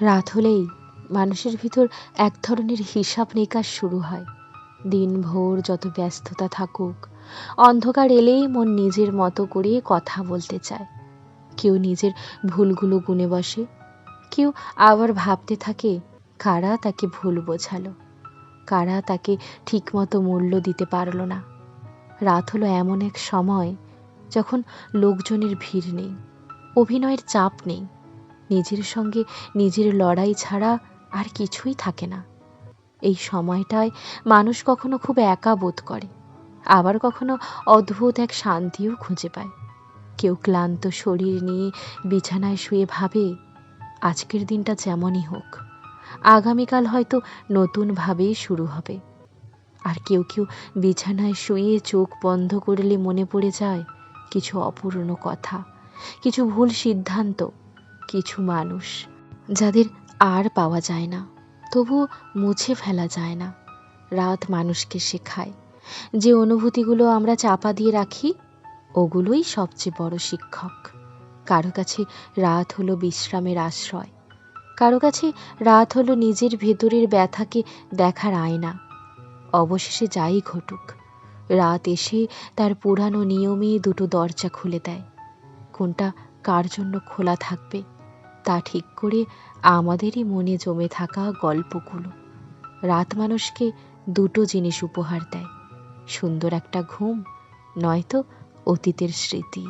রাত হলেই মানুষের ভিতর এক ধরনের হিসাব নিকাশ শুরু হয়। দিনভর যত ব্যস্ততা থাকুক, অন্ধকার এলেই মন নিজের মতো করে কথা বলতে চায়। কেউ নিজের ভুলগুলো গুনে বসে, কেউ আবার ভাবতে থাকে কারা তাকে ভুল বোঝালো, কারা তাকে ঠিকমতো মূল্য দিতে পারল না। রাত হলো এমন এক সময় যখন লোকজনের ভিড় নেই, অভিনয়ের চাপ নেই নিজের সঙ্গে নিজের লড়াই ছাড়া আর কিছুই থাকে না। এই সময়টায় মানুষ কখনো খুব একা বোধ করে, আবার কখনো অদ্ভুত এক শান্তিও খুঁজে পায়। কেউ ক্লান্ত শরীর নিয়ে বিছানায় শুয়ে ভাবে, আজকের দিনটা যেমনই হোক, আগামীকাল হয়তো নতুনভাবেই শুরু হবে। আর কেউ কেউ বিছানায় শুয়ে চোখ বন্ধ করলে মনে পড়ে যায়, কিছু অপূর্ণ কথা, কিছু ভুল সিদ্ধান্ত কিছু মানুষ, যাদের আর পাওয়া যায় না, তবুও মুছে ফেলা যায় না। রাত মানুষকে শেখায়, যে অনুভূতিগুলো আমরা চাপা দিয়ে রাখি, ওগুলোই সবচেয়ে বড় শিক্ষক। কারও কাছে রাত হলো বিশ্রামের আশ্রয়, কারও কাছে রাত হলো নিজের ভেতরের ব্যথাকে দেখার আয়না। অবশেষে যাই ঘটুক, রাত এসে তার পুরানো নিয়মে দুটো দরজা খুলে দেয়। কোনটা কার জন্য খোলা থাকবে? তা ঠিক করে আমাদেরই মনে জমে থাকা গল্পগুলো। রাত মানুষকে দুটো জিনিস উপহার দেয়, সুন্দর একটা ঘুম, নয়তো অতীতের স্মৃতি।